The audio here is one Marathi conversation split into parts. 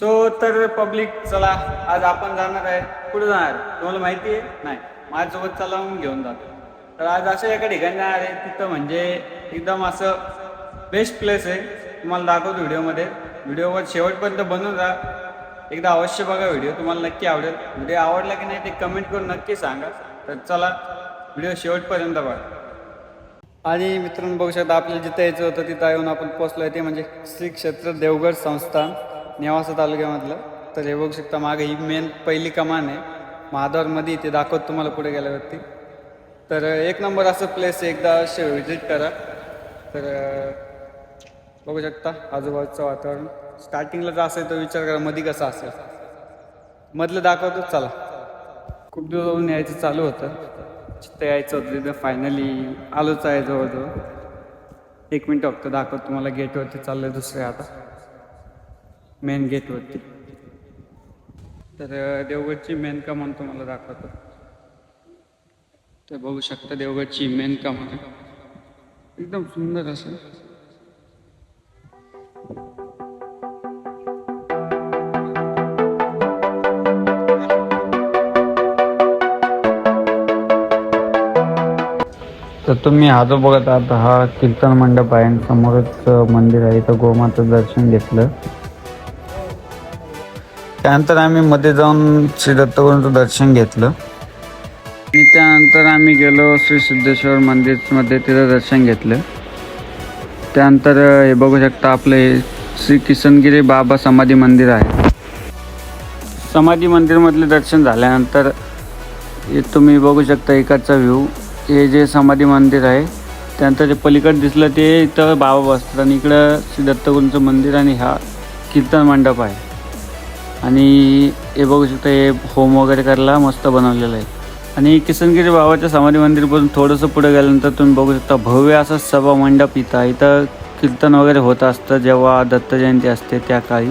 सो तर पब्लिक चला आज आपण जाणार आहे. कुठे जाणार? तुम्हाला माहिती आहे? नाही. माझ्यासोबत चला मग घेऊन जातो. तर आज असं एका ठिकाणी जाणार आहे. तिथं म्हणजे एकदम असं बेस्ट प्लेस आहे. तुम्हाला दाखवतो व्हिडिओमध्ये. व्हिडिओवर शेवटपर्यंत बनवून राहा. एकदा अवश्य बघा व्हिडिओ. तुम्हाला नक्की आवडेल. व्हिडिओ आवडला की नाही ते कमेंट करून नक्की सांगा. तर चला व्हिडिओ शेवटपर्यंत बघा. आणि मित्रांनो बघू शकता आपल्याला जिथं यायचं होतं तिथं येऊन आपण पोचलो आहे ते म्हणजे श्री क्षेत्र देवगड संस्थान. नेवासा तालुक्यामधलं. तर हे बघू शकता मागे ही मेन पहिली कमान आहे. महाद्वारमध्ये ते दाखवत तुम्हाला पुढे गेल्यावरती तर एक नंबर असं प्लेस एकदा असे व्हिजिट करा. तर बघू शकता आजूबाजूचं वातावरण. स्टार्टिंगला जर असेल तर विचार करा. मध्ये कसं असेल. मधलं दाखवतो. चला. खूप दिवसावरून यायचं चालू होतं. तिथं यायचं होतं तिथं. फायनली आलोच आहे जवळजवळ. एक मिनटं फक्त दाखवतो तुम्हाला. गेटवरती चाललं दुसरे आता. मेन गेटवरती तर देवगडची मेन कमान तुम्हाला दाखवतो. तर बघू शकता देवगडची मेन कमान. एकदम सुंदर असं तर तुम्ही हा जो बघत आहात हा कीर्तन मंडप आहे समोरच मंदिर आहे. इथं गोमाचं दर्शन घेतलं. त्यानंतर आम्ही मध्ये जाऊन श्री दत्तगुरूंचं दर्शन घेतलं. आणि त्यानंतर आम्ही गेलो श्री सिद्धेश्वर मंदिरमध्ये तिथं दर्शन घेतलं. त्यानंतर हे बघू शकता आपलं हे श्री किसनगिरी बाबा समाधी मंदिर आहे. समाधी मंदिरमधले दर्शन झाल्यानंतर हे तुम्ही बघू शकता इकडचा व्ह्यू हे जे समाधी मंदिर आहे त्यानंतर जे पलीकडे दिसलं ते इथं बाबा बसतात आणि इकडं श्री दत्तगुरूंचं मंदिर आणि हा कीर्तन मंडप आहे. आणि हे बघू शकता हे होम वगैरे करायला मस्त बनवलेलं आहे. आणि किसनगिरी बाबाच्या समाधी मंदिरपासून थोडंसं पुढे गेल्यानंतर तुम्ही बघू शकता भव्य असा सभा मंडप इथं आहे. इथं कीर्तन वगैरे होत असतं जेव्हा दत्त जयंती असते त्या काळी.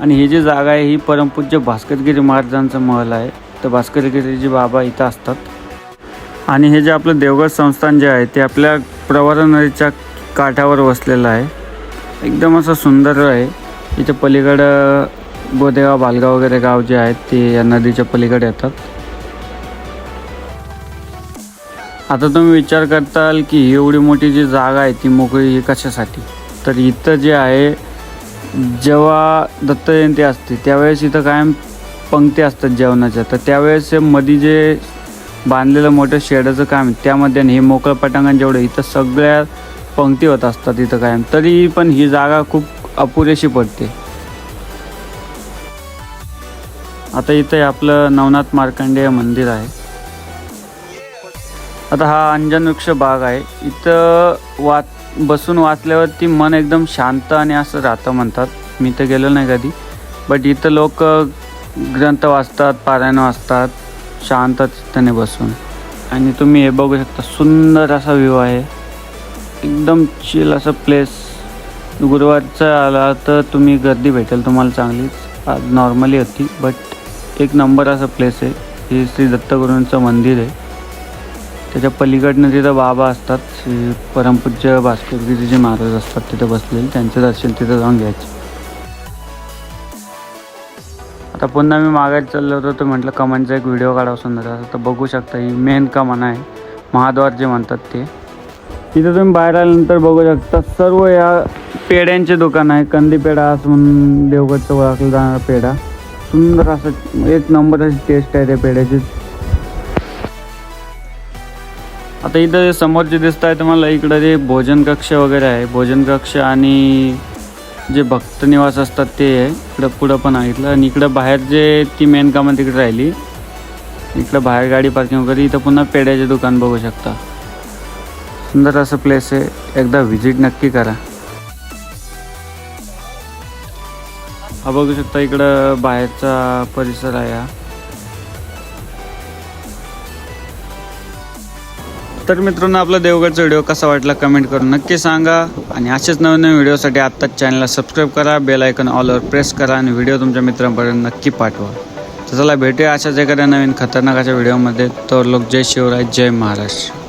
आणि ही जी जागा आहे ही परमपूज्य भास्करगिरी महाराजांचं महल आहे. तर भास्करगिरीजी बाबा इथं असतात. आणि हे जे आपलं देवगड संस्थान जे आहे ते आपल्या प्रवरा नदीच्या काठावर वसलेलं आहे. एकदम असं सुंदर आहे. इथे पलीकडं गोदेगाव बालगाव वगैरे गाव जे आहेत ते या नदीच्या पलीकडे येतात. आता तुम्ही विचार करताल की ही एवढी मोठी जी जागा आहे ती मोकळी ही कशासाठी? तर इथं जे आहे जेव्हा दत्त जयंती असते त्यावेळेस इथं कायम पंक्ती असतात जेवणाच्या. तर त्यावेळेस मधी मध्ये जे बांधलेलं मोठं शेडाचं काम त्यामध्ये हे मोकळं पटांगण जेवढं इथं सगळ्या पंक्ती होत असतात इथं कायम. तरी पण ही जागा खूप अपुरेशी पडते. आता इथं आपलं नवनाथ मार्कंडेय मंदिर आहे. आता हा अंजन वृक्ष बाग आहे. इथं वाच बसून वाचल्यावरती मन एकदम शांत आणि असं राहतं म्हणतात. मी तर गेलो नाही कधी. बट इथं लोक ग्रंथ वाचतात पारायण वाचतात शांत चित्ताने बसून. आणि तुम्ही हे बघू शकता सुंदर असा व्ह्यू आहे. एकदम चिल असं प्लेस गुरुवारचं आला तर तुम्ही गर्दी भेटेल तुम्हाला चांगलीच. नॉर्मली होती बट एक नंबर असं प्लेस आहे. हे श्री दत्तगुरूंचं मंदिर आहे. त्याच्या पलीकडनं तिथं बाबा असतात श्री परमपूज्य भास्करगिरीजी महाराज असतात तिथे बसलेले. त्यांचं दर्शन तिथं जाऊन घ्यायचं. आता पुन्हा मी मागायला चाललो होतो तर म्हटलं कमानचा एक व्हिडिओ काढावा सुंदर. असं तर बघू शकता ही मेन कमान आहे. महाद्वार जे म्हणतात ते. तिथं तुम्ही बाहेर आल्यानंतर बघू शकता सर्व या पेड्यांचे दुकान आहे. कंदी पेढा असं म्हणून देवगडचं ओळखलं जाणारा पेढा सुंदर असं एक नंबर अशी टेस्ट आहे त्या पेढ्याची. आता इथं समोर जे दिसत आहे तुम्हाला इकडं जे भोजन कक्ष वगैरे आहे. भोजन कक्ष आणि जे भक्त निवास असतात ते आहे. इकडं पुढं पण आहे इथलं. आणि इकडं बाहेर जे ती मेन कामं तिकडे राहिली इकडं बाहेर गाडी पार्किंग वगैरे इथं पुन्हा पेढ्याचे दुकान बघू शकता. सुंदर असं प्लेस आहे. एकदा व्हिजिट नक्की करा. हा बघू शकता इकडं बाहेरचा परिसर आहे हा. तर मित्रांनो आपला देवगडचा व्हिडिओ कसा वाटला कमेंट करून नक्की सांगा. आणि असेच नवीन नवीन व्हिडिओसाठी आत्ताच चॅनलला सबस्क्राईब करा बेल आयकन ऑलवर प्रेस करा आणि व्हिडिओ तुमच्या मित्रांपर्यंत नक्की पाठवा. तर चला भेटूया अशाच एखाद्या नवीन खतरनाक अशा व्हिडिओमध्ये. तर लोक जय शिवराय जय महाराष्ट्र.